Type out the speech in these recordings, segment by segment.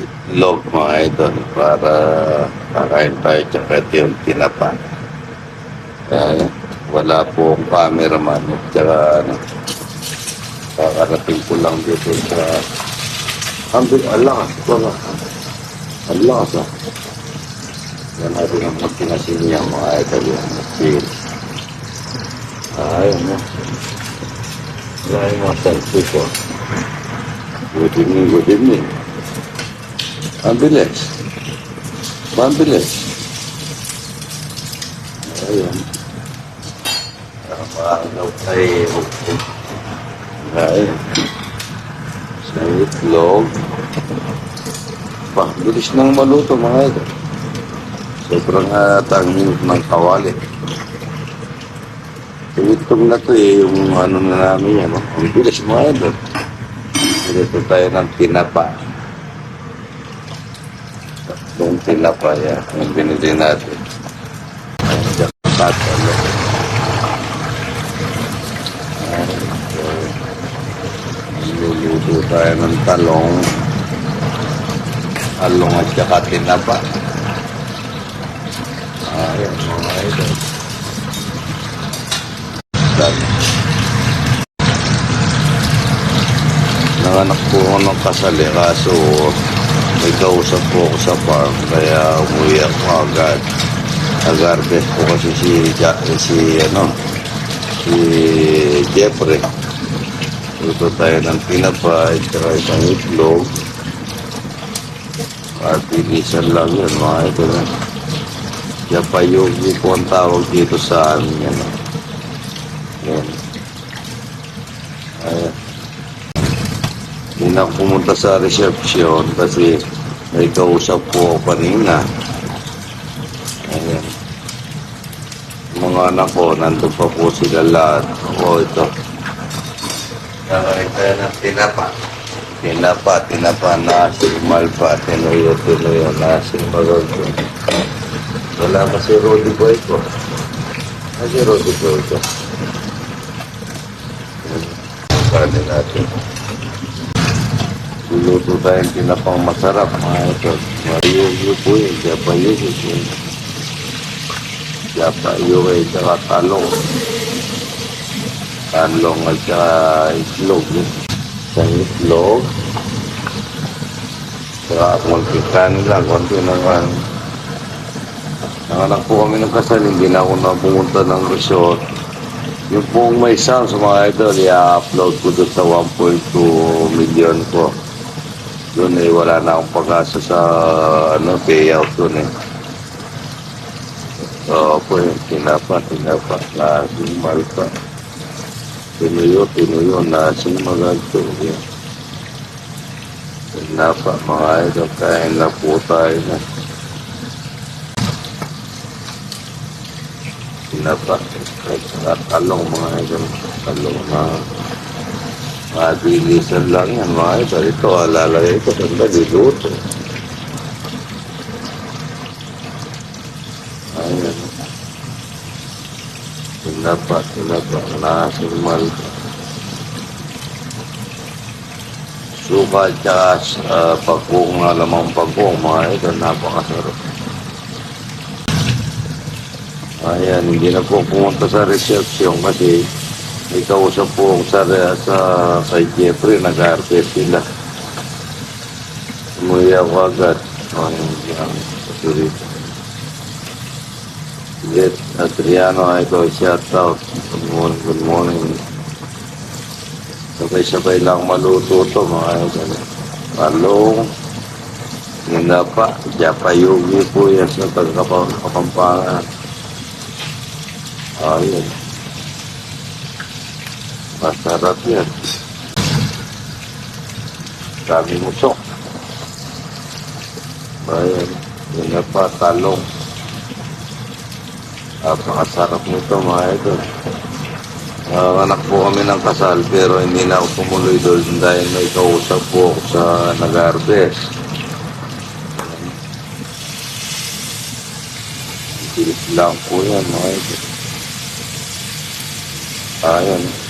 itlog mga idol para kakain tayo tsaka ito yung tinapa. Kaya wala po akong cameraman tsaka ano, kakarating ko lang dito sa Ambil Allah, wala. Allah sa. Yan natin ang magpinasin niya mga idol yung feel. Ayun mo. Wala yung mga selfie ko. Good evening, good evening. Ang bilis. Ang bilis. Ayun. Maagaw tayo. Ayun. Sa itlog. Pa, bilis nang maluto mga ito. Sobrang uh, tangin ng kawali. Yung itlog na to eh, yung ano na namin yan. Ang bilis mga ito. Dito tayo ng tinapa. Yung tinapa yan, yung binili natin. Ayan, so, Luluto tayo ng talong. Talong at saka tinapa. Ayan, mga idol. Nanganak po ako ng kasali kaso may kausap po ako sa farm kaya umuwi ako agad. Nag-harvest po kasi si, ja, si ano, si Jeffrey. Luto tayo ng tinapay, tsaka isang itlog. Artilisan lang yun, mga ito na. Yapayogi po ang tawag dito sa amin yan. Yan. Ayan. Hindi na pumunta sa reception kasi may kausap po ako kanina. Ayan. Mga anak ko, nandun pa po sila lahat. O ito. Kakain tayo ng tinapa. Tinapa, tinapa, nasi, malpa, tinuyo, tinuyo, nasi, magagyo. Wala pa si Roddy Boy ko. Ah, si Roddy Boy ko. Kanin natin. Luluto tayong tinapang masarap, mga ito. Mariyog po yun, yun. Japa yun, eh, tsaka talong. Talong at saka itlog. Isang itlog. Saka multikan lang, konti ano. Nanganak po kami ng kasal, hindi na ako na pumunta ng resort. Yung pong may sound sa mga idol, i-upload ko doon sa 1.2 million ko. Doon eh, wala na akong pag-asa sa ano, payout doon eh. So, po yun, tinapa, tinapa, nasing malpa. Tinuyo, tinuyo, nasing maganto. Yan. Tinapa, mga idol, kain na po tayo na. Tinapa, at talong mga idol, talong na Mabilisan lang yan mga idol. Ito, alalagay ko sa naliluto. Ayan. Tinapa, tinapa, nasing malta. Suka at saka uh, pagkong na lamang pagkong mga idol. Napakasarap. Ayan, hindi na po pumunta sa reception kasi may kausap po ako sa, sa kay Jeffrey, nag-harvest sila. Umuwi ako agad. Ang ang pasurito. Jet Adriano, ito, shout out. Good morning, good morning. Sabay-sabay lang maluto to mga idol. Talong, Ninapa, Japayugi po yan sa Tagapampangan. Ayun. Masarap yan. Dami musok. Ayan. Yun na pa, talong. Napakasarap nito mga idol. Nanganak po kami ng kasal pero hindi na ako tumuloy doon dahil may kausap po ako sa nag-harvest. Bilis lang po yan mga idol. Ayan.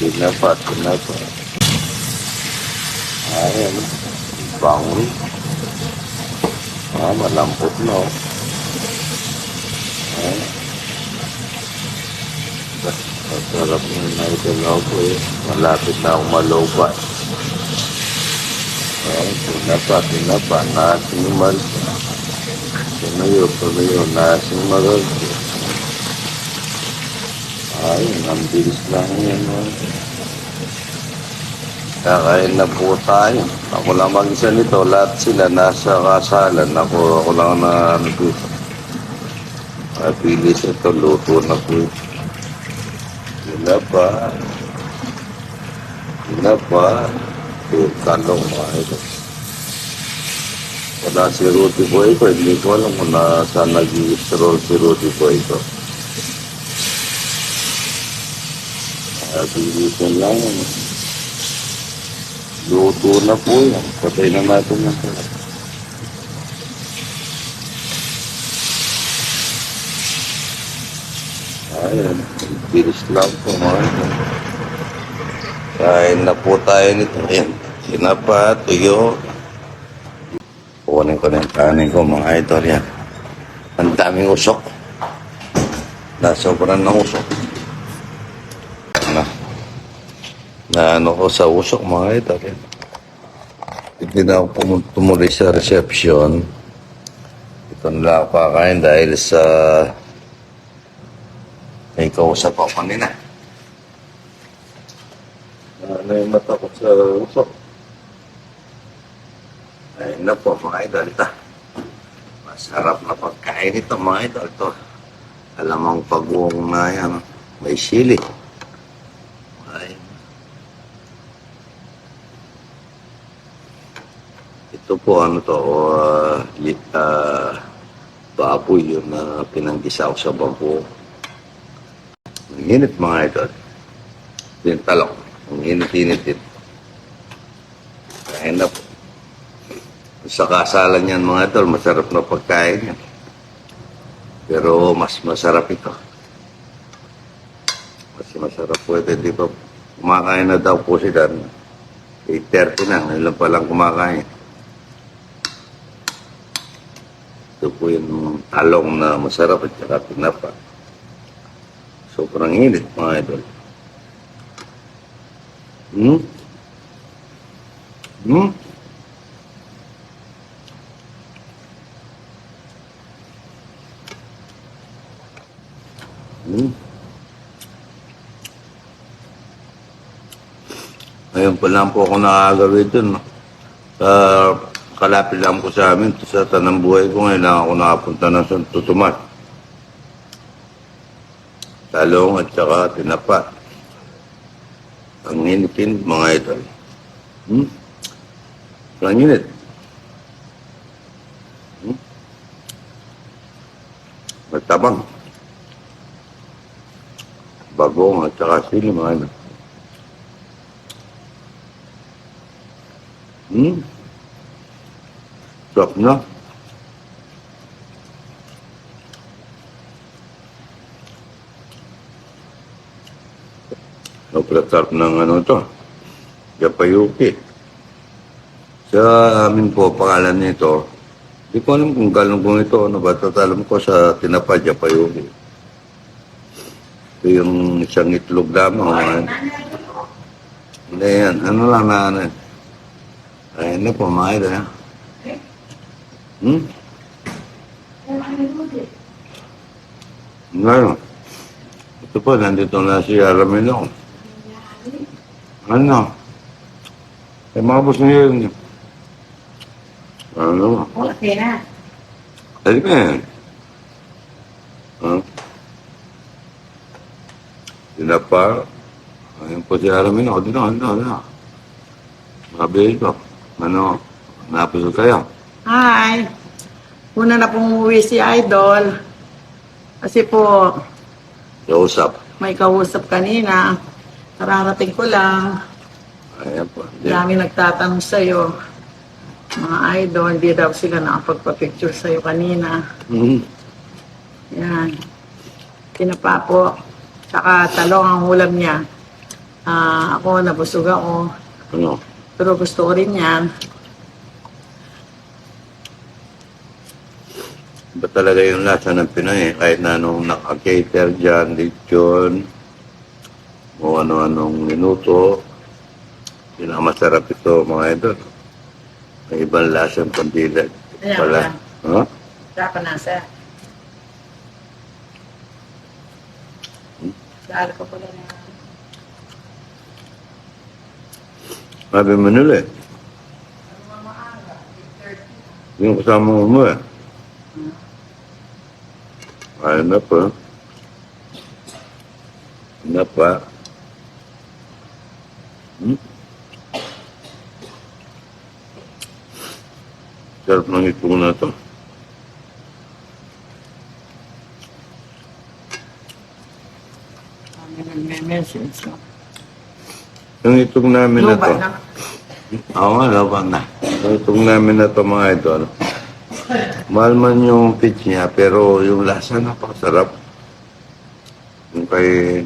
Tinapa, tinapa. Ayun. Bangon. Ah, malambot na. oh. Ayun. Masarap na naidol ako eh. Malapit na akong malubat. Ayun, tinapa, tinapa. Nasimal. Tumayo, tumayo. Nasimal. Ayun, ang bilis lang yan. oh. Kakain na po tayo. Ako lang mag-isa nito. Lahat sila nasa kasalan. Ako, ako lang na ano dito. Mabilis ito. Luto na po. Sila pa. Sila pa. Yung. Wala si Rudy Boy ko. Hindi ko alam kung nasaan nag-i-stroll si Rudy Boy ko. Mabilis lang yan. Luto na po yan. Patay na natin yan. Ayan. Bilis lang po mga. Kain na po tayo nito. Ayan. Sinapa, tuyo. Kunin ko na yung kanin ko mga idol yan. Ang daming usok. Nasobran ng usok. Na. Na ano ko sa usok mga idol yan. Hindi na ako tumuloy sa reception. Ito na lang ako kakain dahil sa may kausap ako kanina. Ano yung mata ko sa usok? Ay na po mga idol ito. Masarap na pagkain ito mga idol ito. Alamang pag-uong na yan. May sili. Ito po ano to, uh, uh, baboy yun na pinanggisa sa bangko. Ang init mga idol. Yung talong. Ang init-init din. Kain na po. Sa kasalan yan mga idol, masarap na pagkain yan. Pero mas masarap ito. Mas masarap po ito. Hindi pa kumakain na daw po sila. 8.30 na. Ngayon lang palang kumakain. Ito po yung talong na masarap at saka tinapa. Sobrang init mga idol. Hmm? Hmm? Hmm? Ngayon pa lang po ako nakagawin dun. Sa kalapit lang po sa amin, sa tanang buhay ko ngayon lang ako nakapunta ng Santo Tomas. Talong at saka tinapa. Ang init mga idol. Hmm? Ang init. Hmm? Matabang. Bagong at saka sili mga idol. Hmm? Sarap na. Napratarp ng ano to. Yapayuki. Sa amin po, pangalan nito, di ko alam kung galunggong ito, ano ba, alam ko sa tinapa Yapayuki. Ito yung isang itlog lamang. Mga, hindi yan, ano lang na, ano, Ayun na po, mga ito? Hmm? Ngayon, ito po, nandito na si Aramino. Ano? Eh, mga boss niyo yun. Ano? Okay na. Ayun na yan. Huh? Sila pa. Ayun po si Aramino. Dito, dito, dito. Sabi ko. Ano? Napasok kayo. Hi! Una na pong umuwi si Idol. Kasi po, Kausap. may kausap kanina. Kararating ko lang. Ayan po. Di- Dami nagtatanong sa'yo. Mga idol, hindi daw sila nakapagpa-picture sa'yo kanina. Mhm. Yan. Tinapa po. Tsaka talong ang ulam niya. Ah, ako, nabusog ako. Ano? Pero gusto ko rin yan. Iba talaga yung lasa ng Pinoy eh. Kahit na nung naka-cater dyan, lechon, o ano-anong minuto, pinakamasarap ito mga idol. May ibang lasang pandila. Ayan, Pala. ayan. Ha? Saka nasa. Dahil ko pala na. Sabi mo nila eh. Yung kasama mo eh. Na pa. Na pa. Hmm? Sarap ng itong na to. Nagme-message. Yung itong namin na Luba to. na. Oo laban na. Yung itong namin na to mga idol. Mahal man yung pitch niya, pero yung lasa napakasarap. Yung kay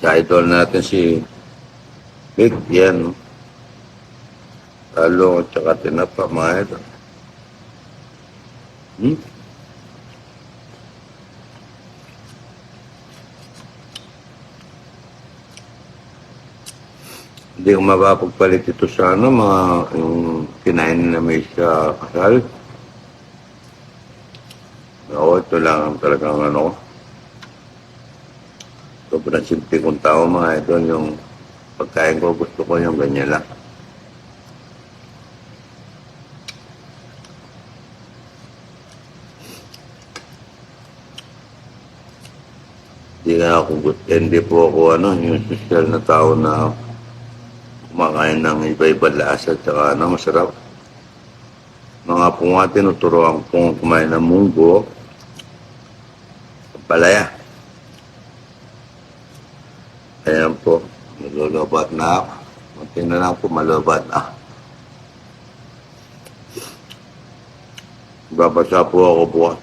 sa idol natin si Big, yan. no? Talo at saka tinapa, mga idol. Hmm? Hindi ko mapapagpalit ito sa ano, mga yung kinain na may sa kasal. Oo, ito lang ang talagang ano. Sobrang simple kong tao mga ito, yung pagkain ko gusto ko yung ganyan lang. Hindi nga ako hindi po ako ano, yung social na tao na kumakain ng iba-iba lasa at saka ano, masarap. Mga po nga tinuturoan kong kumain ng munggo, palaya. Ayan po, malulubat na ako. Kunti na lang po, malubat na. Babasa po ako bukas.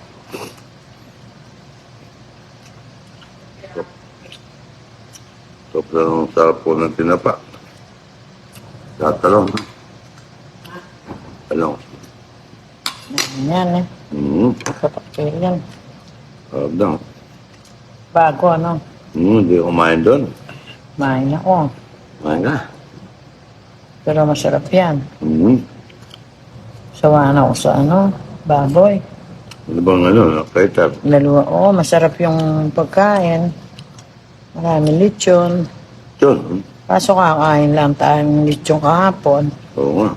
Sobrang sarap po ng tinapa. Tatalong. Talong. Yan eh. Hmm, Kapakil yan. sarap daw. Bago ano. Hmm, hindi ko kumain doon. Main ako. Kumain ka. Pero masarap yan. Hmm. Sawa na ako sa ano. Baboy. Ano bang ano, kaiter? Laluwa. Oo, masarap yung pagkain. Maraming lechon. Yun. Kaso kakain lang tayong lechon kahapon. Oo nga.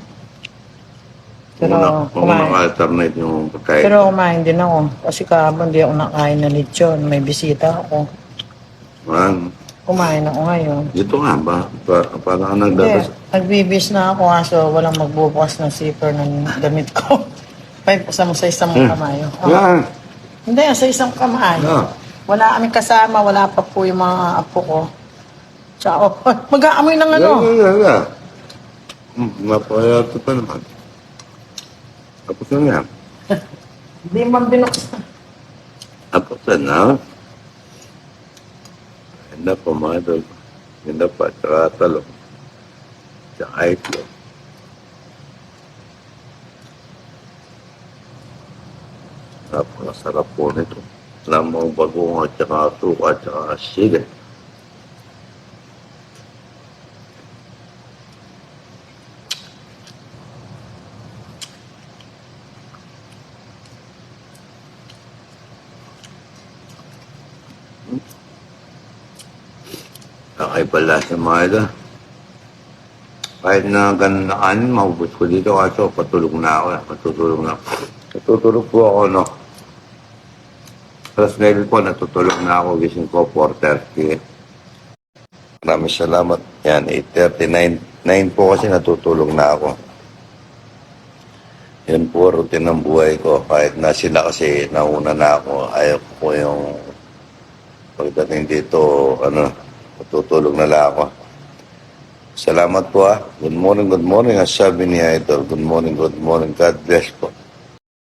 Pero Una, kung kumain. maka-alternate yung pagkain. Pero kumain din ako. Kasi kahapon di ako nakain na lechon. May bisita ako. Man, Kumain ako ngayon. dito nga ba? Pa, para ka Hindi, nagdadas. nagbibis na ako kaso walang magbubukas ng zipper ng damit ko. Five sa mo sa isang Hmm. kamay. Oh. Yan. Hindi, sa isang kamay. Ah. Wala kami kasama, wala pa po yung mga apo ko. Tsaka, oh, oh, mag-aamoy ng ano. Yan, yan, yan. Hmm, mapayato pa naman. Tapos na yan. Hindi man binuksan. Tapos na. Ganda po mga idol. Ganda pa. Tsaka talong. Tsaka itlog. Napakasarap po nito. Lamang bagong at tsaka suka at sili. Kakaiba sa mga ito. Kahit na kanin, maubos ko dito kaso patulog na ako. Matutulog na ako. Natutulog po ako, no? Alas 9 po, natutulog na ako. Gising ko, 4.30. Maraming salamat. Yan, 8.39. 9 po kasi natutulog na ako. Yun po, routine ng buhay ko. Kahit na sila kasi nauna na ako, ayaw ko yung pagdating dito, ano, natutulog na lang ako. Salamat po ah. Good morning, good morning. As sabi ni Idol, good morning, good morning. God bless po.